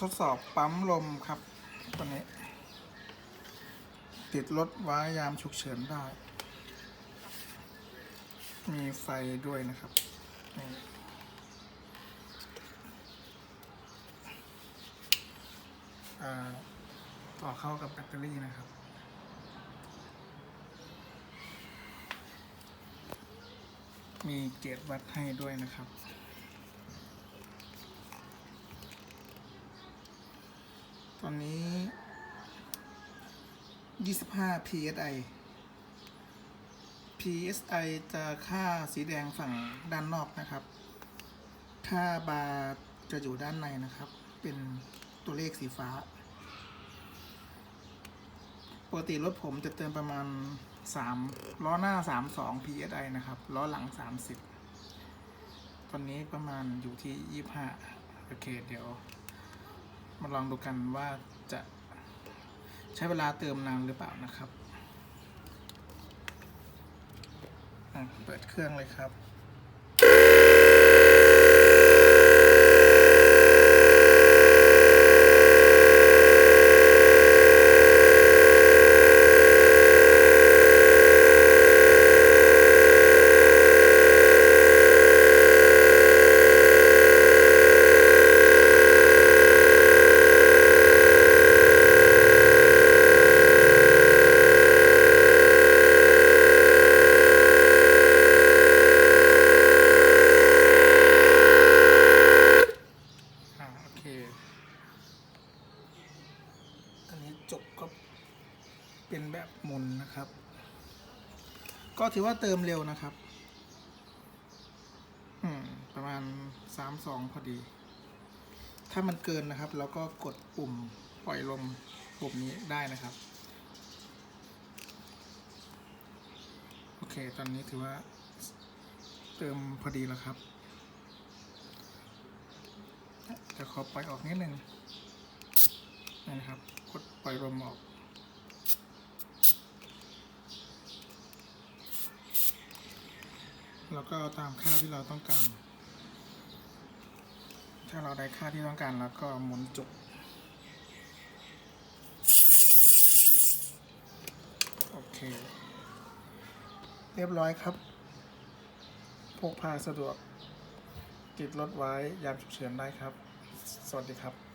ทดสอบปั๊มลมครับตัวนี้ ติดรถไว้ยามฉุกเฉินได้ มีไฟด้วยนะครับต่อเข้ากับแบตเตอรี่นะครับ มีเกจวัดให้ด้วยนะครับ อนนี้25 psi psi จะค่าสีแดงฝั่งด้านนอกนะครับ ค่าบาร์จะอยู่ด้านในนะครับ เป็นตัวเลขสีฟ้า ปกติรถผมจะเติมประมาณ3ล้อหน้า32 psi นะครับ ล้อหลัง30ตอนนี้ประมาณอยู่ที่25โอเคเดี๋ยว มาลองดูกันว่าจะใช้เวลาเติมนานหรือเปล่านะครับ เปิดเครื่องเลยครับ คอันนี้จบก็เป็นแบบมนนะครับ ก็ถือว่าเติมเร็วนะครับ อืม ประมาณสามสองพอดี ถ้ามันเกินนะครับเราก็กดปุ่มปล่อยลมปุ่มนี้ได้นะครับ โอเค ตอนนี้ถือว่าเติมพอดีแล้วครับ จะขอปล่อยออกนิดนึงนะครับ กดปล่อยลมออก แล้วก็เอาตามค่าที่เราต้องการ ถ้าเราได้ค่าที่ต้องการแล้วก็หมุนจุกโอเค เรียบร้อยครับ พกพาสะดวกติดรถไว้ยามฉุกเฉินได้ครับ สวัสดีครับ